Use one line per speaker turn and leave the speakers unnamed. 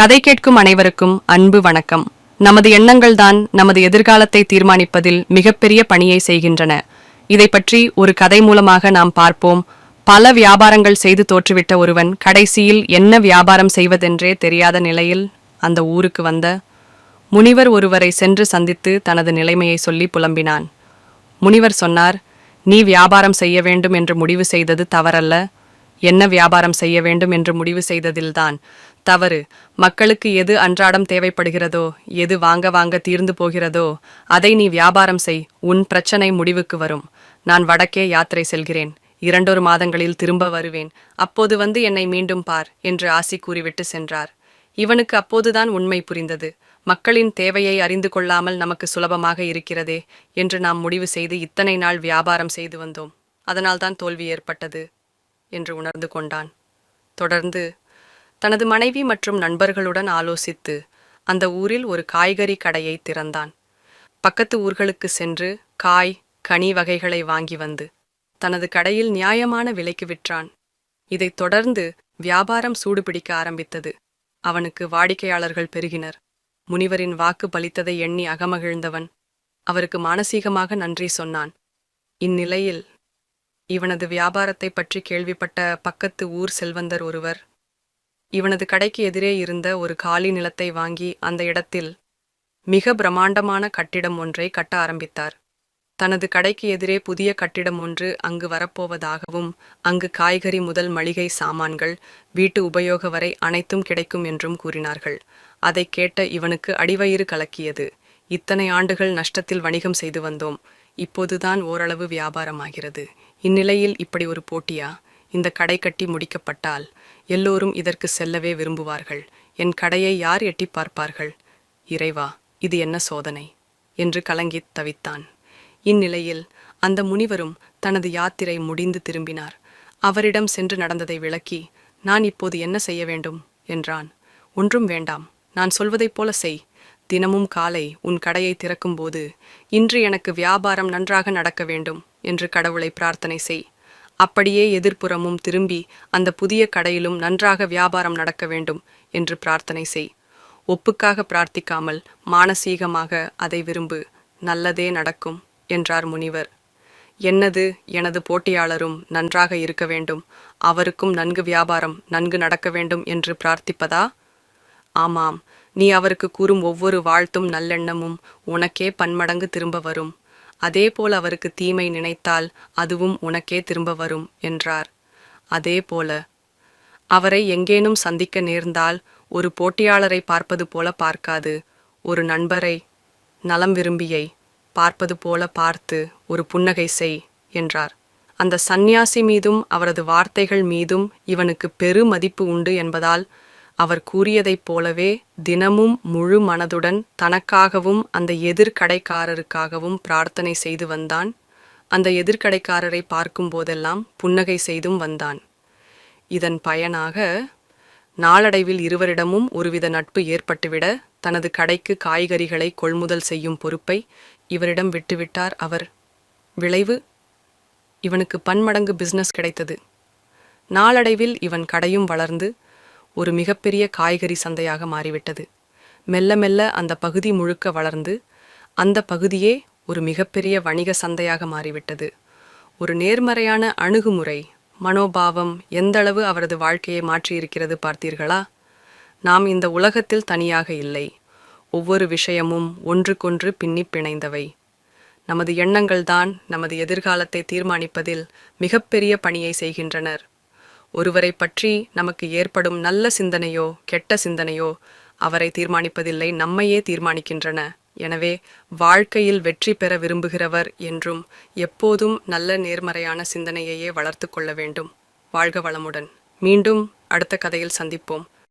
கதை கேட்கும் அனைவருக்கும் அன்பு வணக்கம். நமது எண்ணங்கள்தான் நமது எதிர்காலத்தை தீர்மானிப்பதில் மிகப்பெரிய பணியை செய்கின்றன. இதை பற்றி ஒரு கதை மூலமாக நாம் பார்ப்போம். பல வியாபாரங்கள் செய்து தோற்றுவிட்ட ஒருவன் கடைசியில் என்ன வியாபாரம் செய்வதென்றே தெரியாத நிலையில் அந்த ஊருக்கு வந்த முனிவர் ஒருவரை சென்று சந்தித்து தனது நிலைமையை சொல்லி புலம்பினான். முனிவர் சொன்னார் நீ வியாபாரம் செய்ய வேண்டும் என்று முடிவு செய்தது தவறல்ல. என்ன வியாபாரம் செய்ய வேண்டும் என்று முடிவு செய்ததில்தான். தவறு. மக்களுக்கு எது அன்றாடம் தேவைப்படுகிறதோ எது வாங்க வாங்க தீர்ந்து போகிறதோ அதை நீ வியாபாரம் செய் உன் பிரச்சனை முடிவுக்கு வரும். நான் வடக்கே யாத்திரை செல்கிறேன். இரண்டொரு மாதங்களில் திரும்ப வருவேன். அப்போது வந்து என்னை மீண்டும் பார் என்று ஆசி கூறிவிட்டு சென்றார். இவனுக்கு அப்போதுதான் உண்மை புரிந்தது. மக்களின் தேவையை அறிந்து கொள்ளாமல் நமக்கு சுலபமாக இருக்கிறதே என்று நாம் முடிவு செய்து இத்தனை நாள் வியாபாரம் செய்து வந்தோம். அதனால்தான் தோல்வி ஏற்பட்டது என்று உணர்ந்து கொண்டான். தொடர்ந்து தனது மனைவி மற்றும் நண்பர்களுடன் ஆலோசித்து அந்த ஊரில் ஒரு காய்கறி கடையை திறந்தான். பக்கத்து ஊர்களுக்கு சென்று காய் கனி வகைகளை வாங்கி வந்து தனது கடையில் நியாயமான விலைக்கு விற்றான். இதைத் தொடர்ந்து வியாபாரம் சூடுபிடிக்க ஆரம்பித்தது. அவனுக்கு வாடிக்கையாளர்கள் பெருகினர். முனிவரின் வாக்கு பலித்ததை எண்ணி அகமகிழ்ந்தவன் அவருக்கு மானசீகமாக நன்றி சொன்னான். இந்நிலையில் இவனது வியாபாரத்தைப் பற்றி கேள்விப்பட்ட பக்கத்து ஊர் செல்வந்தர் ஒருவர் இவனது கடைக்கு எதிரே இருந்த ஒரு காலி நிலத்தை வாங்கி அந்த இடத்தில் மிக பிரமாண்டமான கட்டிடம் ஒன்றை கட்ட ஆரம்பித்தார். தனது கடைக்கு எதிரே புதிய கட்டிடம் ஒன்று அங்கு வரப்போவதாகவும் அங்கு காய்கறி முதல் மளிகை சாமான்கள் வீட்டு உபயோக வரை அனைத்தும் கிடைக்கும் என்றும் கூறினார்கள். அதைக் கேட்ட இவனுக்கு அடிவயிறு கலக்கியது. இத்தனை ஆண்டுகள் நஷ்டத்தில் வணிகம் செய்து வந்தோம். இப்போதுதான் ஓரளவு வியாபாரமாகிறது. இந்நிலையில் இப்படி ஒரு போட்டியா? இந்த கடை கட்டி முடிக்கப்பட்டால் எல்லோரும் இதற்கு செல்லவே விரும்புவார்கள். என் கடையை யார் எட்டி பார்ப்பார்கள்? இறைவா இது என்ன சோதனை? என்று கலங்கித் தவித்தான். இந்நிலையில் அந்த முனிவரும் தனது யாத்திரை முடிந்து திரும்பினார். அவரிடம் சென்று நடந்ததை விளக்கி நான் இப்போது என்ன செய்ய வேண்டும்? என்றான். ஒன்றும் வேண்டாம். நான் சொல்வதைப் போல செய். தினமும் காலை உன் கடையை திறக்கும்போது இன்று எனக்கு வியாபாரம் நன்றாக நடக்க வேண்டும் என்று கடவுளை பிரார்த்தனை செய். அப்படியே எதிர்ப்புறமும் திரும்பி அந்த புதிய கடையிலும் நன்றாக வியாபாரம் நடக்க வேண்டும் என்று பிரார்த்தனை செய். ஒப்புக்காக பிரார்த்திக்காமல் மானசீகமாக அதை விரும்பு. நல்லதே நடக்கும் என்றார் முனிவர். என்னது எனது போட்டியாளரும் நன்றாக இருக்க வேண்டும். அவருக்கும் நன்கு வியாபாரம் நன்கு நடக்க வேண்டும் என்று பிரார்த்திப்பதா? ஆமாம். நீ அவருக்கு கூறும் ஒவ்வொரு வாழ்த்தும் நல்லெண்ணமும் உனக்கே பன்மடங்கு திரும்ப வரும். அதேபோல் அவருக்கு தீமை நினைத்தால் அதுவும் உனக்கே திரும்ப வரும் என்றார். அதேபோல அவரை எங்கேனும் சந்திக்க நேர்ந்தால் ஒரு போட்டியாளரை பார்ப்பது போல பார்க்காது ஒரு நண்பரை நலம் விரும்பியை பார்ப்பது போல பார்த்து ஒரு புன்னகை செய் என்றார். அந்த சந்நியாசி மீதும் அவரது வார்த்தைகள் மீதும் இவனுக்கு பெரு மதிப்பு உண்டு என்பதால் அவர் கூறியதைப் போலவே தினமும் முழு மனதுடன் தனக்காகவும் அந்த எதிர்கடைக்காரருக்காகவும் பிரார்த்தனை செய்து வந்தான். அந்த எதிர்கடைக்காரரை பார்க்கும் போதெல்லாம் புன்னகை செய்தும் வந்தான். இதன் பயனாக நாளடைவில் இருவரிடமும் ஒருவித நட்பு ஏற்பட்டுவிட தனது கடைக்கு காய்கறிகளை கொள்முதல் செய்யும் பொறுப்பை இவரிடம் விட்டுவிட்டார் அவர். விளைவு? இவனுக்கு பன்மடங்கு பிசினஸ் கிடைத்தது. நாளடைவில் இவன் கடையும் வளர்ந்து ஒரு மிகப்பெரிய காய்கறி சந்தையாக மாறிவிட்டது. மெல்ல மெல்ல அந்த பகுதி முழுக்க வளர்ந்து அந்த பகுதியே ஒரு மிகப்பெரிய வணிக சந்தையாக மாறிவிட்டது. ஒரு நேர்மறையான அணுகுமுறை மனோபாவம் எந்தளவு அவரது வாழ்க்கையை மாற்றியிருக்கிறது பார்த்தீர்களா? நாம் இந்த உலகத்தில் தனியாக இல்லை. ஒவ்வொரு விஷயமும் ஒன்றுக்கொன்று பின்னிப் பிணைந்தவை. நமது எண்ணங்கள்தான் நமது எதிர்காலத்தை தீர்மானிப்பதில் மிகப்பெரிய பணியை செய்கின்றனர். ஒருவரை பற்றி நமக்கு ஏற்படும் நல்ல சிந்தனையோ கெட்ட சிந்தனையோ அவரை தீர்மானிப்பதில்லை நம்மையே தீர்மானிக்கின்றன. எனவே வாழ்க்கையில் வெற்றி பெற விரும்புகிறவர் என்றும் எப்போதும் நல்ல நேர்மறையான சிந்தனையையே வளர்த்து கொள்ள வேண்டும். வாழ்க வளமுடன். மீண்டும் அடுத்த கதையில் சந்திப்போம்.